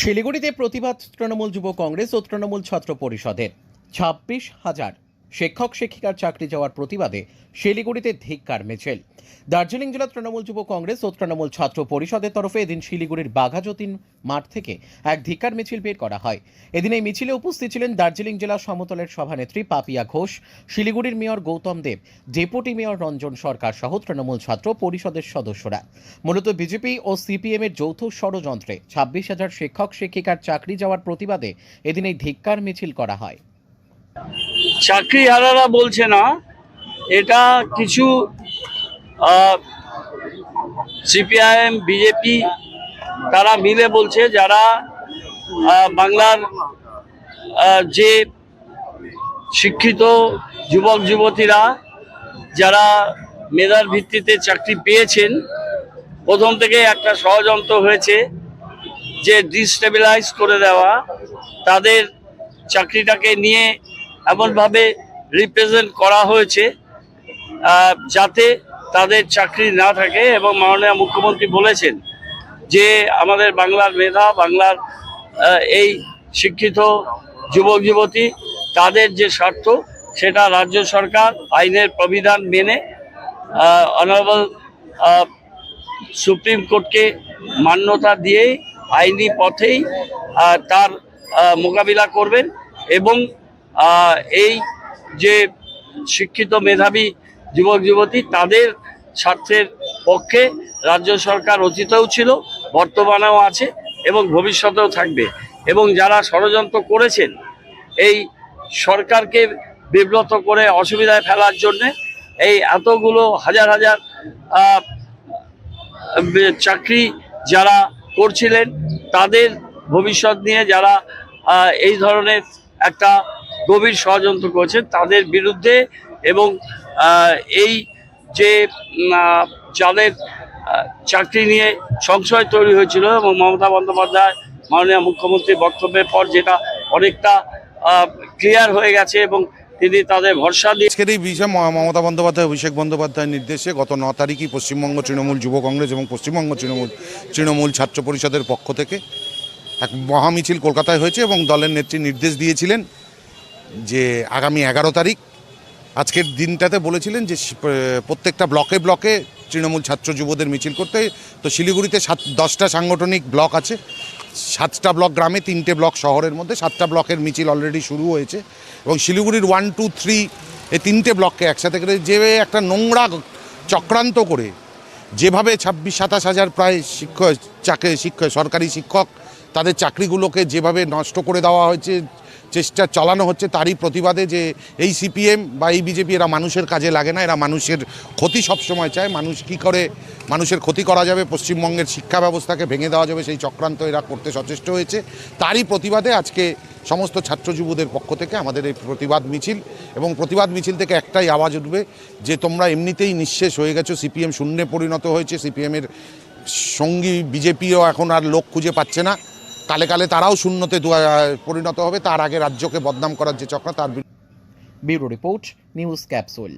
শিলিগুড়িতে প্রতিবাদ তৃণমূল যুব কংগ্রেস ও তৃণমূল ছাত্র পরিষদের। ছাব্বিশ হাজার শিক্ষক, শিক্ষিকার চাকরি যাওয়ার প্রতিবাদে শিলিগুড়িতে ধিক্কার মিছিল। দার্জিলিং জেলা তৃণমূল যুব কংগ্রেস ও তৃণমূল ছাত্র পরিষদের তরফে এদিন শিলিগুড়ির বাঘাযতীন মাঠ থেকে এক ধিক্কার মিছিল বের করা হয়। এদিন এই মিছিলে উপস্থিত ছিলেন দার্জিলিং জেলা সমতলের সভানেত্রী পাপিয়া ঘোষ, শিলিগুড়ির mayor Gautam Deb, deputy mayor Ranjan Sarkar সহ তৃণমূল ছাত্র পরিষদের সদস্যরা। মূলত বিজেপি ও সিপিএম এর যৌথ ষড়যন্ত্রে ছাব্বিশ হাজার শিক্ষক, শিক্ষিকার চাকরি যাওয়ার প্রতিবাদে এদিন এই ধিক্কার মিছিল করা হয়। চাকরিহারারা বলছে না, এটা কিছু সিপিআইএম, বিজেপি তারা মিলে বলছে যারা বাংলার যে শিক্ষিত যুবক যুবতীরা যারা মেধার ভিত্তিতে চাকরি পেয়েছেন, প্রথম থেকে একটা ষড়যন্ত্র হয়েছে যে ডিস্টেবিলাইজ করে দেওয়া, তাদের চাকরিটাকে নিয়ে এমনভাবে রিপ্রেজেন্ট করা হয়েছে যাতে তাদের চাকরি না থাকে এবং মাননীয় মুখ্যমন্ত্রী বলেছেন যে আমাদের বাংলার মেধা, বাংলার এই শিক্ষিত যুবক, যুবতী, তাদের যে স্বার্থ, সেটা রাজ্য সরকার আইনের প্রবিধান মেনে অনারেবল সুপ্রিম কোর্টকে মান্যতা দিয়েই আইনি পথেই তার মোকাবিলা করবেন এবং এই যে শিক্ষিত মেধাবী যুবক, যুবতী, তাদের স্বার্থের পক্ষে রাজ্য সরকার অতীতেও ছিল, বর্তমানেও আছে এবং ভবিষ্যতেও থাকবে। এবং যারা ষড়যন্ত্র করেছেন, এই সরকারকে বিব্রত করে অসুবিধায় ফেলার জন্যে এই এতগুলো হাজার হাজার চাকরি যারা করছিলেন, তাদের ভবিষ্যৎ নিয়ে যারা এই ধরনের একটা গভীর ষড়যন্ত্র করছেন তাদের বিরুদ্ধে এবং এই যে যাদের চাকরি নিয়ে সংশয় তৈরি হয়েছিল এবং মমতা বন্দ্যোপাধ্যায়, মাননীয় মুখ্যমন্ত্রীর বক্তব্যের পর যেটা অনেকটা ক্লিয়ার হয়ে গেছে এবং তিনি তাদের ভরসা দিয়ে আজকের এই বিষয়ে মমতা বন্দ্যোপাধ্যায়, অভিষেক বন্দ্যোপাধ্যায়ের নির্দেশে গত ন তারিখই পশ্চিমবঙ্গ তৃণমূল, যুব কংগ্রেস এবং পশ্চিমবঙ্গ তৃণমূল তৃণমূল ছাত্র পরিষদের পক্ষ থেকে এক মহামিছিল কলকাতায় হয়েছে এবং দলের নেত্রী নির্দেশ দিয়েছিলেন যে আগামী এগারো তারিখ, আজকের দিনটাতে বলেছিলেন যে প্রত্যেকটা ব্লকে ব্লকে তৃণমূল ছাত্র যুবদের মিছিল করতে তো শিলিগুড়িতে সাত, দশটা সাংগঠনিক ব্লক আছে। সাতটা ব্লক গ্রামে, তিনটে ব্লক শহরের মধ্যে সাতটা ব্লকের মিছিল অলরেডি শুরু হয়েছে। এবং শিলিগুড়ির ওয়ান টু থ্রি এই তিনটে ব্লককে একসাথে করে যে একটা নোংরা চক্রান্ত করে, যেভাবে ছাব্বিশ, সাতাশ হাজার প্রায় শিক্ষক, চাকরি, শিক্ষক, সরকারি শিক্ষক, তাদের চাকরিগুলোকে যেভাবে নষ্ট করে দেওয়া হয়েছে চেষ্টা চালানো হচ্ছে, তারই প্রতিবাদে যে এই সিপিএম বা এই বিজেপি এরা মানুষের কাজে লাগে না, এরা মানুষের ক্ষতি সবসময় চায়, মানুষ কি করে, মানুষের ক্ষতি করা যাবে, পশ্চিমবঙ্গের শিক্ষা ব্যবস্থাকে ভেঙে দেওয়া যাবে, সেই চক্রান্ত এরা করতে সচেষ্ট হয়েছে। তারই প্রতিবাদে আজকে সমস্ত ছাত্র যুবদের পক্ষ থেকে আমাদের এই প্রতিবাদ মিছিল, এবং প্রতিবাদ মিছিল থেকে একটাই আওয়াজ উঠবে যে তোমরা এমনিতেই নিঃশেষ হয়ে গেছো সিপিএম শূন্যে পরিণত হয়েছে সিপিএমের সঙ্গী বিজেপিও এখন আর লোক খুঁজে পাচ্ছে না। কালে কালে তারাও শূন্যতে পরিণত হবে। তার আগে রাজ্যকে বদনাম করার যে চক্র, তার ব্যুরো রিপোর্ট, নিউজ ক্যাপসুল।